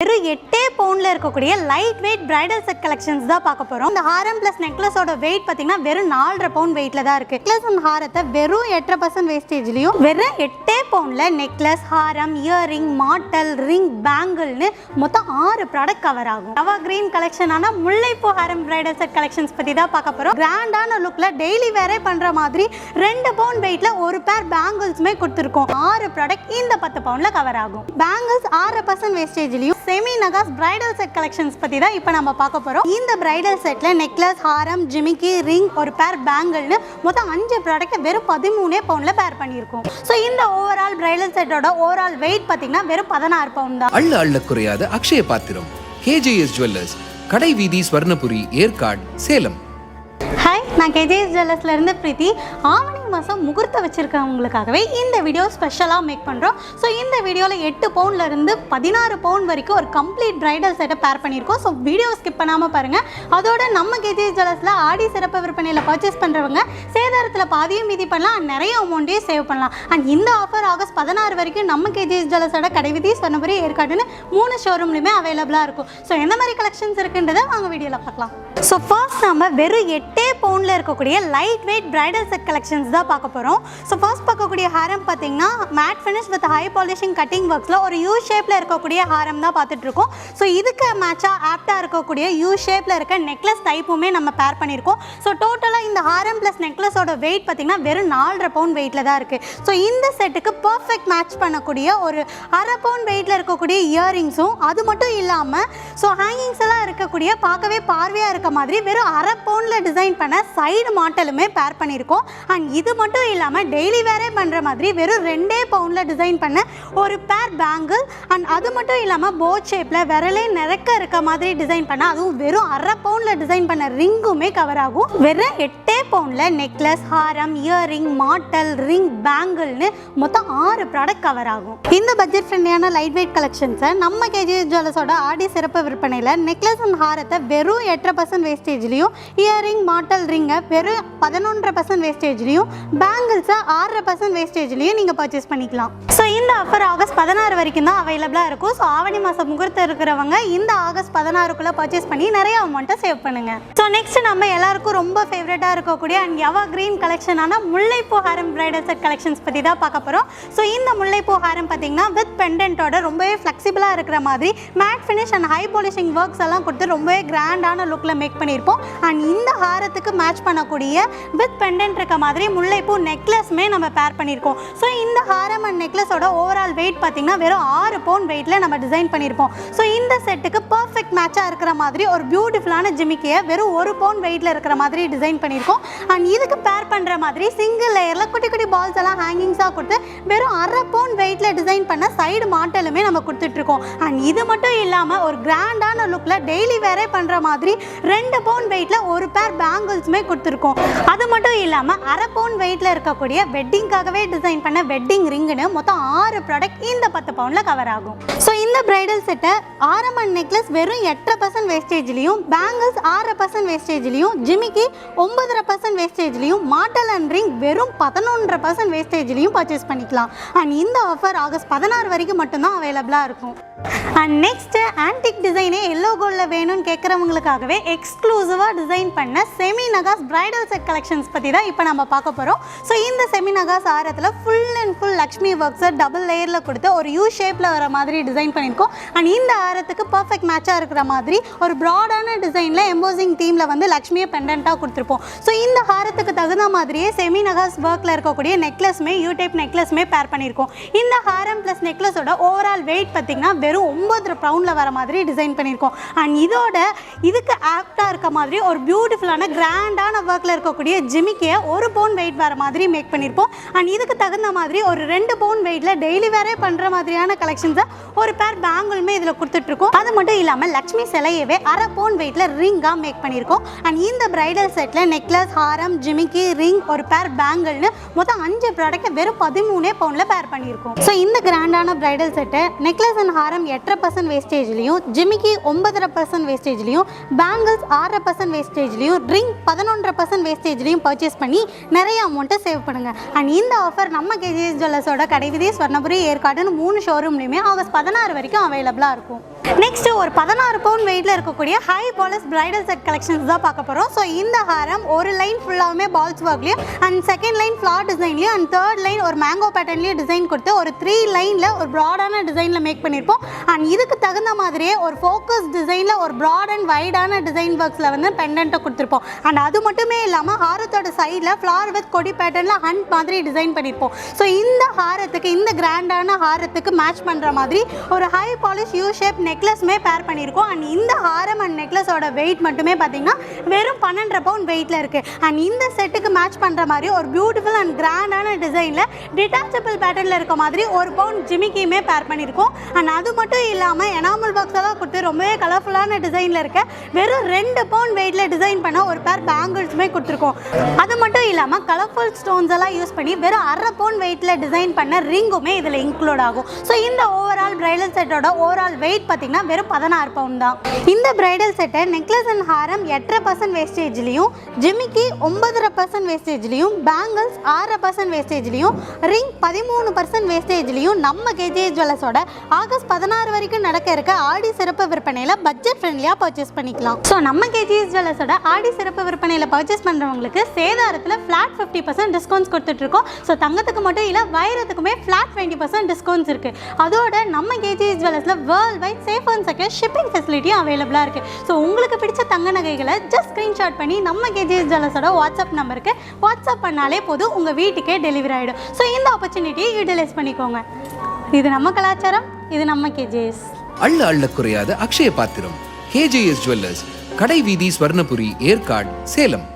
வெறும் எட்டே பவுண்டில் இருக்கக்கூடிய light weight bridal set collections தான் பார்க்க போகிறோம் இந்த ஹாரம் ப்ளஸ் நெக்லஸோட வெயிட் பார்த்தீங்கன்னா வெறும் நாலரை பவுண்ட் வெயிட்டில் தான் இருக்குது நெக்லஸ் அண்ட் ஹாரத்தை வெறும் எட்டரை பர்சன்ட் வேஸ்டேஜ்லையும் வெறும் எட்டே பவுண்டில் நெக்லஸ் ஹாரம் இயரிங் மாட்டல் ரிங் பேங்கிள்னு மொத்தம் ஆறு ப்ராடக்ட் கவர் ஆகும். எவா கிரீன் கலெக்ஷனான முல்லைப்பூ ஹாரம் பிரைடல் செட் கலெக்ஷன்ஸ் பற்றி தான் பார்க்க போகிறோம் கிராண்டான லுக்கில் டெய்லி வேறே பண்ணுற மாதிரி ரெண்டு பவுண்ட் வெயிட்டில் ஒரு பேர் பேங்கிள்ஸுமே கொடுத்துருக்கோம். ஆறு ப்ராடக்ட் இந்த பத்து பவுண்டில் கவர் ஆகும். பேங்கிள்ஸ் ஆறு percent வேஸ்டேஜ்லையும் semi nakas bridal set collections பற்றி தான் இப்போ நம்ம பார்க்க போகிறோம் இந்த பிரைடல் செட்டில் நெக்லஸ் ஹாரம் ஜிமிக்கி ரிங் ஒரு பேர் பேங்கிள்னு மொத்தம் அஞ்சு ப்ராடக்ட் வெறும் பதிமூணே பவுண்டில் பேர் பண்ணியிருக்கோம். ஸோ இந்த ஓவரால் பிரைடல் செட்டோட ஓவரால் வெயிட் பார்த்தீங்கன்னா வெறும் பதினாறு பவுண்ட் தான். அள்ள அள்ள குறையாத அக்ஷய பாத்திரம் கேஜேஎஸ் ஜுவல்லர்ஸ் கடை வீதி ஸ்வர்ணபுரி ஏற்காடு சேலம். ஹாய் நான் கேஜேஎஸ் ஜுவல்லர்ஸ்ல இருந்து பிரீத்தி. ஆவணி மாதம் முகூர்த்தம் வச்சுருக்கவங்களுக்காகவே இந்த வீடியோ ஸ்பெஷலாக மேக் பண்ணுறோம் ஸோ இந்த வீடியோவில் எட்டு பவுன்லேருந்து இருந்து பதினாறு பவுன் வரைக்கும் ஒரு கம்ப்ளீட் ப்ரைடல் செட்டை பேர் பண்ணியிருக்கோம். ஸோ வீடியோ ஸ்கிப் பண்ணாமல் பாருங்கள் அதோட நம்ம கேஜி ஜுவல்ஸில் ஆடி சிறப்பு விற்பனையில் பர்ச்சேஸ் பண்ணுறவங்க சேதாரத்தில் பாதியும் மீதி பண்ணலாம். நிறைய அமௌண்ட்டையும் சேவ் பண்ணலாம். அண்ட் இந்த ஆஃபர் ஆகஸ்ட் பதினாறு வரைக்கும் நம்ம கேஜிஎஸ் ஜுவல்ஸோட கடைவிதி சொன்னபடி ஏற்காடுன்னு மூணு ஷோரூம்லையுமே அவைலபிளாக இருக்கும். ஸோ எந்த மாதிரி கலெக்ஷன்ஸ் இருக்குன்றதை வாங்க வீடியோவில் பார்க்கலாம். ஸோ ஃபர்ஸ்ட் நம்ம வெறும் எட்டே பவுனில் இருக்கக்கூடிய light weight bridal set collections தான் பார்க்க போகிறோம் ஸோ ஃபர்ஸ்ட் பார்க்கக்கூடிய ஹாரம் பார்த்தீங்கன்னா matte finish with high polishing cutting ஒர்க்ஸில் ஒரு யூ ஷேப்பில் இருக்கக்கூடிய ஹாரம் தான் பார்த்துட்டு இருக்கோம். ஸோ இதுக்கு மேட்சாக ஆப்டாக இருக்கக்கூடிய யூ ஷேப்பில் இருக்க நெக்லஸ் டைப்புமே நம்ம பேர் பண்ணியிருக்கோம். ஸோ டோட்டலாக இந்த ஹாரம் ப்ளஸ் நெக்லஸோட வெயிட் பார்த்தீங்கன்னா வெறும் நாலரை பவுண்ட் வெயிட்டில் தான் இருக்குது ஸோ இந்த செட்டுக்கு பர்ஃபெக்ட் மேட்ச் பண்ணக்கூடிய ஒரு அரை பவுண்ட் வெயிட்டில் இருக்கக்கூடிய இயரிங்ஸும் அது மட்டும் இல்லாமல் ஸோ ஹேங்கிங்ஸ் எல்லாம் இருக்கக்கூடிய பார்க்கவே பார்வையாக இருக்க மாதிரி வெறும் அரை பவுண்டில் டிசைன் பண்ண சைடு மாட்டலுமே பேர் பண்ணியிருக்கோம் அண்ட் இது மட்டும் இல்லாமல் டெய்லி வேரே பண்ணுற மாதிரி வெறும் ரெண்டே பவுண்டில் டிசைன் பண்ண ஒரு பேர் பேங்கிள் அண்ட் அது மட்டும் இல்லாமல் போட் ஷேப்பில் விரலே நிறக்க இருக்க மாதிரி டிசைன் பண்ண அதுவும் வெறும் அரை பவுண்டில் டிசைன் பண்ண ரிங்குமே கவர் ஆகும். வெறும் எட்டே பவுண்டில் நெக்லஸ் ஹாரம் இயரிங் மாட்டல் ரிங் பேங்கிள்னு மொத்தம் ஆறு ப்ராடக்ட் கவர் ஆகும். இந்த பட்ஜெட் ஃப்ரெண்ட்லியான லைட் வெயிட் கலெக்ஷன்ஸை நம்ம கேஜி ஜுவல்லர்ஸோட ஆடி சிறப்பு விற்பனையில் நெக்லஸ் அண்ட் ஹாரத்தை வெறும் எட்டரை பர்சன்ட் வேஸ்டேஜ்லேயும் இயரிங் மாட்டல் ரிங்கை வெறும் பதினொன்றரை பர்சன்ட் வேஸ்டேஜ்லையும் பேங்கிள்ஸை ஆறரை பர்சன்ட் வேஸ்டேஜ்லையும் நீங்கள் பர்ச்சேஸ் பண்ணிக்கலாம். ஸோ இந்த ஆஃபர் ஆகஸ்ட் பதினாறு வரைக்கும் தான் அவைலபிளாக இருக்கும். ஸோ ஆவணி மாதம் முகூர்த்தம் இருக்கிறவங்க இந்த ஆகஸ்ட் பதினாறுக்குள்ளே பர்ச்சேஸ் பண்ணி நிறைய அமௌண்ட்டை சேவ் பண்ணுங்க. ஸோ நெக்ஸ்ட் நம்ம எல்லாருக்கும் ரொம்ப ஃபேவரட்டாக இருக்கக்கூடிய அண்ட் எவா கிரீன் கலெக்ஷனான முல்லைப்பூ ஹாரம் பிரைடல் செட் கலெக்ஷன்ஸ் பற்றி தான் பார்க்க போகிறோம் ஸோ இந்த முல்லைப்பூ ஹாரம் பார்த்தீங்கன்னா வித் பெண்டன்ட்டோட ரொம்பவே ஃப்ளெக்சிபிளாக இருக்கிற மாதிரி matte finish and high polishing works எல்லாம் கொடுத்து ரொம்பவே கிராண்டான லுக்கில் மேக் பண்ணியிருப்போம். அண்ட் இந்த ஹாரத்துக்கு மேட்ச் பண்ணக்கூடிய வித் பெண்டன்ட் இருக்க மாதிரி முல்லைப்பூ நெக்லஸ்மே நம்ம பேர் பண்ணியிருக்கோம். ஸோ இந்த ஹாரம் அண்ட் நெக்லஸோட ஓவரால் வெயிட் பார்த்தீங்கன்னா வெறும் ஆறு பவுண்ட் வெயிட்டில் நம்ம டிசைன் பண்ணியிருப்போம். ஸோ இந்த செட்டுக்கு பர்ஃபெக்ட் மேட்சாக இருக்கிற மாதிரி ஒரு பியூட்டிஃபுல்லான ஜிமிக்கியை வெறும் ஒரு பவுண்ட் வெயிட்டில் இருக்கிற மாதிரி டிசைன் பண்ணியிருக்கோம். அண்ட் இதுக்கு பேர் பண்ணுற மாதிரி சிங்கிள் லேயரில் குட்டி குட்டி பால்ஸ் எல்லாம் ஹேங்கிங்ஸாக கொடுத்து வெறும் அரை பவுண்ட் வெயிட்டில் டிசைன் பண்ண சைடு மாட்டலுமே நம்ம கொடுத்துட்ருக்கோம். அண்ட் இது மட்டும் இல்லாமல் ஒரு கிராண்டான லுக்கில் டெய்லி வேரே பண்ணுற மாதிரி ரெண்டு பவுண்ட் வெயிட்டில் ஒரு பேர் பேங்கிள்ஸுமே கொடுத்துருக்கோம். அது மட்டும் இல்லாமல் அரை பவுன் வெயிட்டில் இருக்கக்கூடிய வெட்டிங்காகவே டிசைன் பண்ண வெட்டிங் ரிங்குன்னு மொத்தம் ஆறு ப்ராடக்ட் இந்த பத்து பவுனில் கவர் ஆகும். இந்த பிரைடல் செட்டை ஆரம் அண்ட் நெக்லஸ் வெறும் எட்டரை பர்சன்ட் வேஸ்டேஜ்லையும் பேங்கிள்ஸ் ஆறரை பர்சன்ட் வேஸ்டேஜ்லையும் ஜிமிக்கி ஒன்பதரை பர்சன்ட் வேஸ்டேஜ்லையும் மாட்டல் அண்ட் ரிங் வெறும் பதினொன்றரை பர்சன்ட் வேஸ்டேஜ்லையும் பர்ச்சேஸ் பண்ணிக்கலாம். அண்ட் இந்த ஆஃபர் ஆகஸ்ட் பதினாறு வரைக்கும் மட்டும்தான் அவைலபிளாக இருக்கும். அண்ட் நெக்ஸ்ட்டு ஆன்டிக் டிசைனே எல்லோ கோல்டில் வேணும்னு கேட்குறவங்களுக்காகவே எக்ஸ்க்ளூசிவாக டிசைன் பண்ண semi nakas bridal set collections பற்றி தான் இப்போ நம்ம பார்க்க போகிறோம் ஸோ இந்த செமி நகாஸ் ஆரத்தில் ஃபுல் அண்ட் ஃபுல் லக்ஷ்மி ஒர்க்ஸை டபுள் லேயரில் கொடுத்து ஒரு யூ ஷேப்பில் வர மாதிரி டிசைன் பண்ணி பண்ணியிருக்கோம் அண்ட் இந்த ஆரத்துக்கு பர்ஃபெக்ட் மேட்சாக இருக்கிற மாதிரி ஒரு ப்ராடான டிசைனில் எம்போசிங் தீமில் வந்து லக்ஷ்மியை பெண்டண்ட்டாக கொடுத்துருப்போம். ஸோ இந்த ஹாரத்துக்கு தகுந்த மாதிரியே செமி நகாஸ் ஒர்க்கில் இருக்கக்கூடிய நெக்லஸ்மே யூ டைப் நெக்லஸ்மே பேர் பண்ணியிருக்கோம். இந்த ஹாரம் ப்ளஸ் நெக்லஸோட ஓவரால் வெயிட் பார்த்திங்கன்னா வெறும் ஒம்பது பவுண்டில் வர மாதிரி டிசைன் பண்ணியிருக்கோம். அண்ட் இதோட இதுக்கு ஆப்டாக இருக்க மாதிரி ஒரு பியூட்டிஃபுல்லான கிராண்டான ஒர்க்கில் இருக்கக்கூடிய ஜிமிக்கியை ஒரு பவுன் வெயிட் வர மாதிரி மேக் பண்ணியிருப்போம். அண்ட் இதுக்கு தகுந்த மாதிரி ஒரு ரெண்டு பவுன் வெயிட்டில் டெய்லி வேறே பண்ணுற மாதிரியான கலெக்ஷன்ஸை ஒரு பேர் பேங்கிளுமே இதில் கொடுத்துட்ருக்கோம். அது மட்டும் இல்லாமல் லக்ஷ்மி சிலையவே அரை பவுன் வெயிட்டில் ரிங்காக மேக் பண்ணியிருக்கோம். அண்ட் இந்த பிரைடல் செட்டில் நெக்லஸ் ஹாரம் ஜிமிக்கி ரிங் ஒரு பேர் பேங்கிள்னு மொத்தம் அஞ்சு ப்ராடக்ட்டை வெறும் பதிமூணே பவுனில் பேர் பண்ணியிருக்கோம். ஸோ இந்த கிராண்டான பிரைடல் செட்டை நெக்லஸ் அண்ட் ஹாரம் எட்டரை பர்சன்ட் வேஸ்டேஜ்லையும் ஜிமிக்கி ஒன்பதரை பர்சன்ட் வேஸ்டேஜ்லையும் பேங்கிள்ஸ் ஆறரை பர்சன்ட் வேஸ்டேஜ்லையும் ரிங் பதினொன்றரை பர்சன்ட் வேஸ்டேஜ்லையும் பர்ச்சேஸ் பண்ணி நிறைய அமௌண்ட்டை சேவ் பண்ணுங்கள் அண்ட் இந்த ஆஃபர் நம்ம கேஜிஎஸ் ஜுவல்லர்ஸோட கடைவிதி ஸ்வர்ணபுரி ஏற்காடுன்னு மூணு ஷோரூம்லையுமே ஆகஸ்ட் பதினாறு வரைக்கும் அவைலபிளாக இருக்கும். நெக்ஸ்ட் ஒரு பதினாறு பவுன் வெயிட்ல இருக்கக்கூடிய high palace bridal set collections தான் பார்க்க போறோம். ஸோ இந்த ஹாரம் ஒரு லைன் ஃபுல்லாகவுமே பால்ஸ் ஒர்க்லயும் அண்ட் செகண்ட் லைன் ஃப்ளார் டிசைன்லையும் அண்ட் தேர்ட் லைன் ஒரு மேங்கோ பேட்டர்ன்லேயும் டிசைன் கொடுத்து ஒரு த்ரீ லைனில் ஒரு ப்ராடான டிசைனில் மேக் பண்ணியிருப்போம் அண்ட் இதுக்கு தகுந்த மாதிரியே ஒரு ஃபோக்கஸ் டிசைனில் ஒரு ப்ராட் அண்ட் வைடான டிசைன் ஒர்க்ஸில் வந்து பெண்டன்ட்டை கொடுத்துருப்போம். அண்ட் அது மட்டுமே இல்லாமல் ஹாரத்தோட சைடில் ஃப்ளார் வித் கொடி பேட்டர்னில் ஹண்ட் மாதிரி டிசைன் பண்ணியிருப்போம் ஸோ இந்த ஹாரத்துக்கு இந்த கிராண்டான ஹாரத்துக்கு மேட்ச் பண்ணுற மாதிரி ஒரு ஹை பாலிஷ் யூ ஷேப் நெக்லஸ்மே பேர் பண்ணியிருக்கோம். அண்ட் இந்த ஹாரம் அண்ட் நெக்லஸோட வெயிட் மட்டுமே பார்த்தீங்கன்னா வெறும் பன்னெண்டரை பவுன் வெயிட்டில் இருக்குது அண்ட் இந்த செட்டுக்கு மேட்ச் பண்ணுற மாதிரி ஒரு பியூட்டிஃபுல் அண்ட் கிராண்டான டிசைனில் டிட்டாச்சபிள் பேட்டர்னில் இருக்க மாதிரி ஒரு பவுன் ஜிமிக்கியுமே பேர் பண்ணியிருக்கோம். அண்ட் அது மட்டும் இல்லாமல் எனாமல் பாக்ஸ் எல்லாம் கொடுத்து ரொம்பவே கலர்ஃபுல்லான டிசைனில் இருக்க வெறும் ரெண்டு பவுன் வெயிட்டில் டிசைன் பண்ண ஒரு பேர் பேங்கிள்ஸுமே கொடுத்துருக்கோம். அது மட்டும் இல்லாமல் கலர்ஃபுல் ஸ்டோன்ஸ் எல்லாம் யூஸ் பண்ணி வெறும் அரை பவுன் வெயிட்டில் டிசைன் பண்ண ரிங்குமே இதில் இன்க்ளூட் ஆகும். ஸோ இந்த ஓவரால் பிரைடல் செட்டோட ஓவரால் வெயிட் பார்த்தீங்கன்னா வெறும் பதினாறு பவுன் தான். இந்த பிரைடல் செட்டை நெக்லஸ் அண்ட் ஹாரம் எட்டரை பர்சன்ட் வேஸ்டேஜ்லையும் ஜிமிக்கி ஒன்பதரை பர்சன்ட் வேஸ்டேஜ்லையும் பேங்கிள்ஸ் ஆறரை பர்சன்ட் வேஸ்டேஜ்லையும் ரிங் பதிமூணு பர்சன்ட் வேஸ்டேஜ்லையும் நம்ம கேஜே ஜுவல்லர்ஸோட ஆகஸ்ட் பதினாறு வரைக்கும் நடக்க இருக்க ஆடி சிறப்பு விற்பனையில் பட்ஜெட் ஃப்ரெண்ட்லியாக பர்ச்சேஸ் பண்ணிக்கலாம். ஸோ நம்ம கேஜிஎஸ் ஜுவல்லர்ஸோட ஆடி சிறப்பு விற்பனையில் பர்ச்சேஸ் பண்ணுறவங்களுக்கு சேதாரத்தில் ஃப்ளாட் ஃபிஃப்டி பர்சன்ட் டிஸ்கவுண்ட்ஸ் கொடுத்துட்ருக்கோம் ஸோ தங்கத்துக்கு மட்டும் இல்லை வைரத்துக்குமே ஃப்ளாட் டுவெண்ட்டி பர்சன்ட் டிஸ்கவுண்ட்ஸ் இருக்குது அதோட நம்ம KGS ஜுவல்லர்ஸில் world wide safe and second shipping ஃபெசிலிட்டியும் அவைலபிளாக இருக்குது ஸோ உங்களுக்கு பிடிச்ச தங்க நகைகளை ஜஸ்ட் ஸ்க்ரீன்ஷாட் பண்ணி நம்ம கேஜிஎஸ் ஜுவல்லர்ஸோட வாட்ஸ்அப் நம்பருக்கு வாட்ஸ்அப் பண்ணாலே போதும் உங்கள் வீட்டுக்கே டெலிவரி ஆகிடும் ஸோ இந்த ஆப்பர்ச்சுனிட்டியை யூட்டிலைஸ் பண்ணிக்கோங்க. இது நம்ம கலாச்சாரம் இது நம்ம கேஜிஎஸ் அள்ள அள்ள குறையாத அக்ஷய பாத்திரம். கேஜேஎஸ் ஜுவல்லர்ஸ் கடை வீதி ஸ்வர்ணபுரி ஏற்காடு சேலம்.